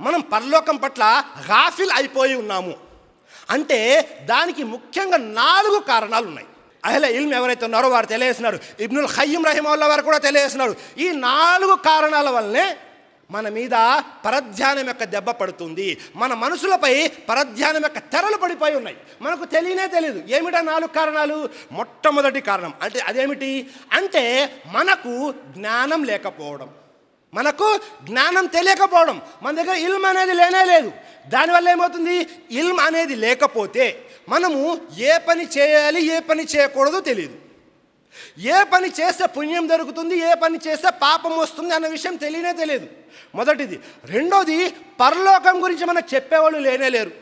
మనం పరలోకం పట్ల గాఫిల్ అయిపోయి ఉన్నాము. అంటే దానికి ముఖ్యంగా నాలుగు కారణాలు ఉన్నాయి అహ్ల ఇల్మ్ ఎవరైతే ఉన్నారో వారు తెలియజేస్తున్నారు. ఇబ్నుల్ ఖయ్యం రహిమల్లా వారు కూడా తెలియజేస్తున్నారు. ఈ నాలుగు కారణాల వల్లనే మన మీద పరధ్యానం యొక్క దెబ్బ పడుతుంది. మన మనసులపై పరధ్యానం యొక్క తెరలు పడిపోయి ఉన్నాయి. మనకు తెలియనే తెలియదు ఏమిటా నాలుగు కారణాలు? మొట్టమొదటి కారణం. అంటే అదేమిటి? అంటే మనకు జ్ఞానం లేకపోవడం. మనకు జ్ఞానం తెలియకపోవడం మన దగ్గర ఇల్మ్ అనేది లేనే లేదు. దానివల్ల ఏమవుతుంది? ఇల్మ్ అనేది లేకపోతే మనము ఏ పని చేయాలి ఏ పని చేయకూడదో తెలియదు ఏ పని చేస్తే పుణ్యం దొరుకుతుంది ఏ పని చేస్తే పాపం వస్తుంది అన్న విషయం తెలియనే తెలియదు. మొదటిది. రెండోది పరలోకం గురించి మనకు చెప్పేవాళ్ళు లేనే లేరు.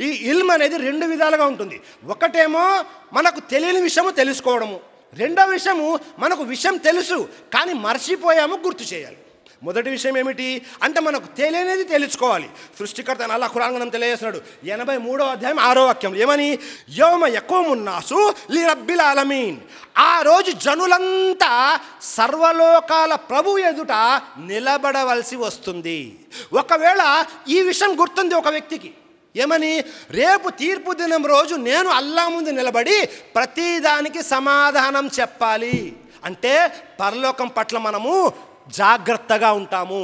ఈ ఇల్మ్ అనేది రెండు విధాలుగా ఉంటుంది. ఒకటేమో మనకు తెలియని విషయము తెలుసుకోవడము. రెండో విషయము మనకు విషయం తెలుసు కానీ మర్చిపోయాము గుర్తు చేయాలి. మొదటి విషయం ఏమిటి అంటే మనకు తెలియనిది తెలుసుకోవాలి. సృష్టికర్త అలా ఖురాంగనం తెలియజేస్తున్నాడు. ఎనభై మూడో అధ్యాయం ఆరో వాక్యం. ఏమని? యోమ యకోమున్నాసు లి రబ్బిల్ ఆలమీన్. ఆ రోజు జనులంతా సర్వలోకాల ప్రభు ఎదుట నిలబడవలసి వస్తుంది. ఒకవేళ ఈ విషయం గుర్తుంది ఒక వ్యక్తికి. ఏమని? రేపు తీర్పు దినం రోజు నేను అల్లా ముందు నిలబడి ప్రతిదానికి సమాధానం చెప్పాలి. అంటే పరలోకం పట్ల మనము జాగ్రత్తగా ఉంటాము.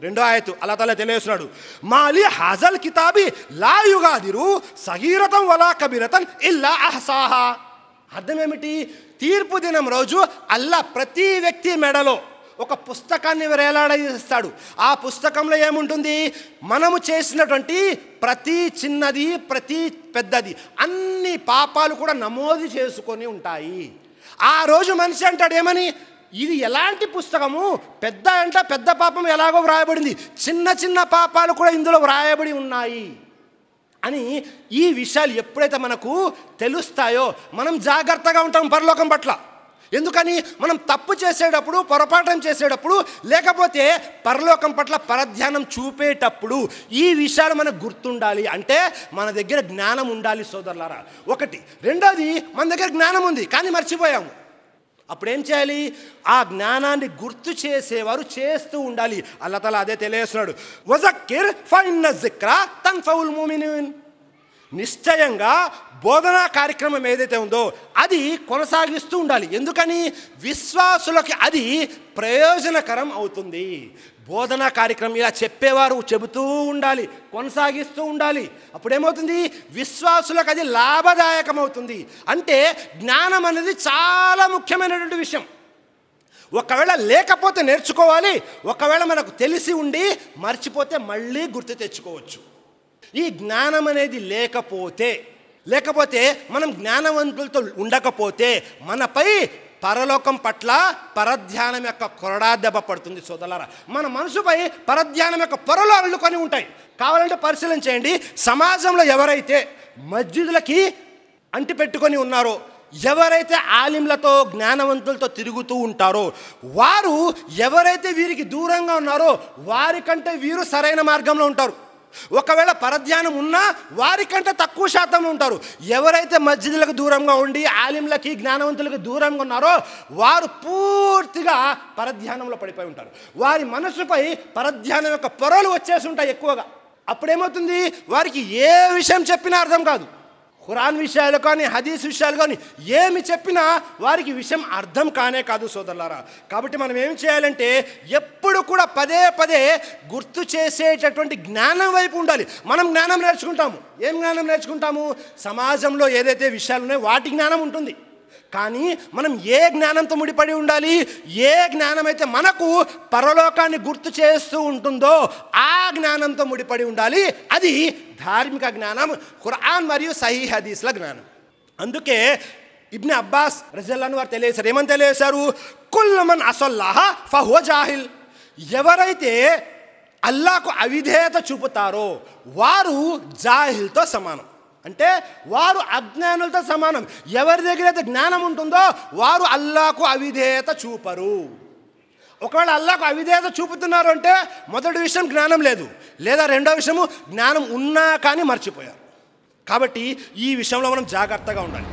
రెండో ఆయతు అలా తల తెలియస్తున్నాడు మాలి హాజల్ కితాబి లాయుగాదిరు సగీరతం వలా కబీరతం ఇల్లా అహసాహా. అర్థం ఏమిటి తీర్పు దినం రోజు అల్లా ప్రతి వ్యక్తి మెడలో ఒక పుస్తకాన్ని వేలాడదీస్తాడు ఆ పుస్తకంలో ఏముంటుంది? మనము చేసినటువంటి ప్రతి చిన్నది ప్రతి పెద్దది అన్ని పాపాలు కూడా నమోదు చేసుకొని ఉంటాయి. ఆ రోజు మనిషి అంటాడు ఏమని? ఇది ఎలాంటి పుస్తకము? పెద్ద అంటే పెద్ద పాపం ఎలాగో వ్రాయబడింది. చిన్న చిన్న పాపాలు కూడా ఇందులో వ్రాయబడి ఉన్నాయి. అని ఈ విషయాలు ఎప్పుడైతే మనకు తెలుస్తాయో మనం జాగ్రత్తగా ఉంటాం పరలోకం పట్ల. ఎందుకని? మనం తప్పు చేసేటప్పుడు పొరపాటం చేసేటప్పుడు లేకపోతే పరలోకం పట్ల పరధ్యానం చూపేటప్పుడు ఈ విషయాలు మనకు గుర్తుండాలి. అంటే మన దగ్గర జ్ఞానం ఉండాలి సోదరులారా. ఒకటి. రెండోది మన దగ్గర జ్ఞానం ఉంది కానీ మర్చిపోయాము. అప్పుడేం చేయాలి? ఆ జ్ఞానాన్ని గుర్తు చేసేవారు చేస్తూ ఉండాలి. అల్లతల అదే తెలియజేస్తున్నాడు. వజక్కిర్ ఫైన్ జిక్రా తన్ ఫౌల్ మూమిన్ నిశ్చయంగా బోధనా కార్యక్రమం ఏదైతే ఉందో అది కొనసాగిస్తూ ఉండాలి. ఎందుకని? విశ్వాసులకి అది ప్రయోజనకరం అవుతుంది. బోధనా కార్యక్రమం ఇలా చెప్పేవారు చెబుతూ ఉండాలి కొనసాగిస్తూ ఉండాలి. అప్పుడేమవుతుంది? విశ్వాసులకు అది లాభదాయకం అవుతుంది అంటే జ్ఞానం అనేది చాలా ముఖ్యమైనటువంటి విషయం. ఒకవేళ లేకపోతే నేర్చుకోవాలి ఒకవేళ మనకు తెలిసి ఉండి మర్చిపోతే మళ్ళీ గుర్తు తెచ్చుకోవచ్చు. ఈ జ్ఞానం అనేది లేకపోతే లేకపోతే మనం జ్ఞానవంతులతో ఉండకపోతే మనపై పరలోకం పట్ల పరధ్యానం యొక్క కొరడా దెబ్బ పడుతుంది సోదలారా మన మనసుపై పరధ్యానం యొక్క పొరలు అల్లుకొని ఉంటాయి. కావాలంటే పరిశీలన చేయండి. సమాజంలో ఎవరైతే మస్జిదులకి అంటిపెట్టుకొని ఉన్నారో ఎవరైతే ఆలింలతో జ్ఞానవంతులతో తిరుగుతూ ఉంటారో వారు ఎవరైతే వీరికి దూరంగా ఉన్నారో వారికంటే వీరు సరైన మార్గంలో ఉంటారు. ఒకవేళ పరధ్యానం ఉన్నా వారికంటే తక్కువ శాతం ఉంటారు. ఎవరైతే మస్జిదులకు దూరంగా ఉండి ఆలింలకి జ్ఞానవంతులకు దూరంగా ఉన్నారో వారు పూర్తిగా పరధ్యానంలో పడిపోయి ఉంటారు. వారి మనసుపై పరధ్యానం యొక్క పొరలు వచ్చేసి ఉంటాయి ఎక్కువగా. అప్పుడేమవుతుంది? వారికి ఏ విషయం చెప్పినా అర్థం కాదు. ఖురాన్ విషయాలు కానీ హదీస్ విషయాలు కానీ ఏమి చెప్పినా వారికి విషయం అర్థం కానే కాదు సోదరులారా. కాబట్టి మనం ఏం చేయాలంటే ఎప్పుడు కూడా పదే పదే గుర్తు చేసేటటువంటి జ్ఞానం వైపు ఉండాలి. మనం జ్ఞానం నేర్చుకుంటాము. ఏం జ్ఞానం నేర్చుకుంటాము? సమాజంలో ఏదైతే విషయాలు ఉన్నాయో వాటి జ్ఞానం ఉంటుంది. కానీ మనం ఏ జ్ఞానంతో ముడిపడి ఉండాలి? ఏ జ్ఞానం అయితే మనకు పరలోకాన్ని గుర్తు చేస్తూ ఉంటుందో ఆ జ్ఞానంతో ముడిపడి ఉండాలి. అది ధార్మిక జ్ఞానం ఖురాన్ మరియు సహీ హదీస్ల జ్ఞానం. అందుకే ఇబ్ని అబ్బాస్ రజల్లాను వారు తెలియజేశారు. ఏమని తెలియజేశారు? కుల్లమన్ అసల్లాహ ఫహో జాహిల్. ఎవరైతే అల్లాకు అవిధేయత చూపుతారో వారు జాహిల్తో సమానం. అంటే వారు అజ్ఞానులతో సమానం. ఎవరి దగ్గర అయితే జ్ఞానం ఉంటుందో వారు అల్లాకు అవిధేయత చూపరు. ఒకవేళ అల్లాకు అవిధేయత చూపుతున్నారు అంటే మొదటి విషయం జ్ఞానం లేదు. లేదా రెండో విషయము జ్ఞానం ఉన్నా కానీ మర్చిపోయారు. కాబట్టి ఈ విషయంలో మనం జాగ్రత్తగా ఉండాలి.